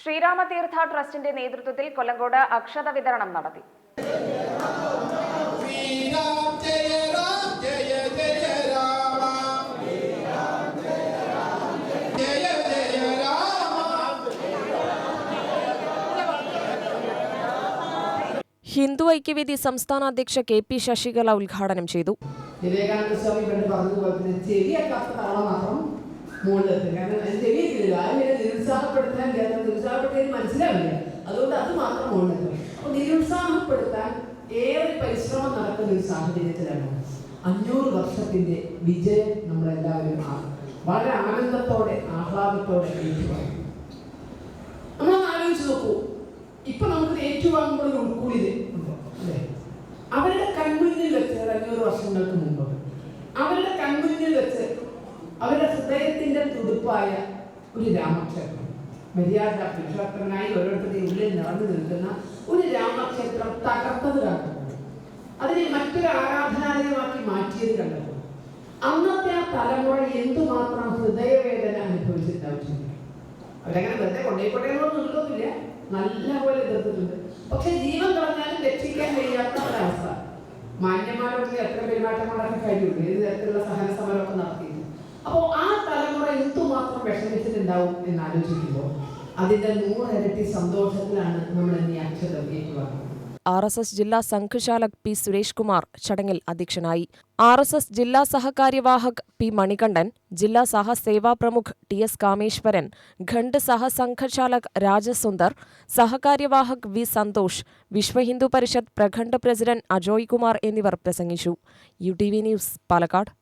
ശ്രീരാമതീർത്ഥ ട്രസ്റ്റിന്റെ നേതൃത്വത്തിൽ കൊല്ലങ്കോട് അക്ഷത വിതരണം നടത്തി. ഹിന്ദു ഐക്യവേദി സംസ്ഥാന അധ്യക്ഷ കെ പി ശശികല ഉദ്ഘാടനം ചെയ്തു. വിവേകാനന്ദ സ്വാമി പണ്ട് പറഞ്ഞതുപോലെ തന്നെ ചെവിയക്കാത്ത തവള മാത്രം മുകളിലെത്തും. കാരണം അതിന് ചെവിയില്ല ആരും ഇതിനെ നിരുത്സാഹപ്പെടുത്താൻ നിരുത്സാഹപ്പെടുത്തിയത് മനസ്സിലാവില്ല. അതുകൊണ്ട് അത് മാത്രം ഉള്ളത് അപ്പൊ നിരുത്സാഹപ്പെടുത്താൻ ഏറെ പരിശ്രമം നടക്കുന്ന ഒരു സാഹചര്യത്തിലാണ്. അഞ്ഞൂറ് വർഷത്തിന്റെ വിജയം നമ്മളെല്ലാവരും വളരെ ആനന്ദത്തോടെ ആഹ്ലാദത്തോടെ ഏറ്റുവാങ്ങി നമ്മളൊന്ന് ആലോചിച്ച് നോക്കൂ. ഇപ്പൊ നമുക്ക് ഏറ്റുവാങ്ങുമ്പോൾ ഒരു ഉൾക്കൂടിയത് അല്ലേ? അവരുടെ കൺമുന്നിൽ വെച്ച് അഞ്ഞൂറ് വർഷങ്ങൾക്ക് മുമ്പ് അവരുടെ കൺമുന്നിൽ വെച്ച് അവരുടെ ഹൃദയത്തിന്റെ തുടുപ്പായ ഒരു രാമക്ഷേത്രം. മര്യാദ പുരുഷോത്തമനായി ഓരോരുത്തരുടെയും ഉള്ളിൽ നിറഞ്ഞു നിൽക്കുന്ന ഒരു രാമക്ഷേത്രം തകർത്തത് കണ്ടപ്പോൾ അതിനെ മറ്റൊരു ആരാധനാലയമാക്കി മാറ്റിയത് കണ്ടപ്പോൾ അന്നത്തെ ആ തലമുറ എന്തുമാത്രം ഹൃദയവേദന അനുഭവിച്ചിട്ടുണ്ടാവും. അവരങ്ങനെ വെറുതെ കൊണ്ടേക്കോട്ടെന്നൊന്നും നിൽക്കുന്നില്ല നല്ലപോലെ എതിർത്തിട്ടുണ്ട്. പക്ഷെ ജീവൻ കളഞ്ഞാലും രക്ഷിക്കാൻ കഴിയാത്ത ഒരവസ്ഥ മാന്യന്മാരോട് എത്ര പെരുമാറ്റങ്ങളൊക്കെ കഴിയുള്ളൂ ഏത് തരത്തിലുള്ള സഹന സമരമൊക്കെ നടത്തിയിരുന്നു അപ്പോൾ ആ വിഷമിച്ചിട്ടുണ്ടാവും എന്ന് ആലോചിക്കുമ്പോൾ നൂറരട്ടി സന്തോഷത്തിലാണ് നമ്മൾ ഈ അക്ഷരം ആർ എസ് എസ് ജില്ലാ സംഘചാലക് പി സുരേഷ് കുമാർ ചടങ്ങിൽ അധ്യക്ഷനായി. ആർ എസ് എസ് ജില്ലാ സഹകാര്യവാഹക് പി മണികണ്ഠൻ ജില്ലാ സഹസേവാ പ്രമുഖ് ടി എസ് കാമേശ്വരൻ ഖണ്ഡ് സഹസംഘചാലക് രാജസുന്ദർ സഹകാര്യവാഹക് വി സന്തോഷ് വിശ്വ ഹിന്ദു പരിഷത്ത് പ്രഖണ്ഡ് പ്രസിഡന്റ് അജോയ് കുമാർ എന്നിവർ പ്രസംഗിച്ചു. U T V news Palakkad.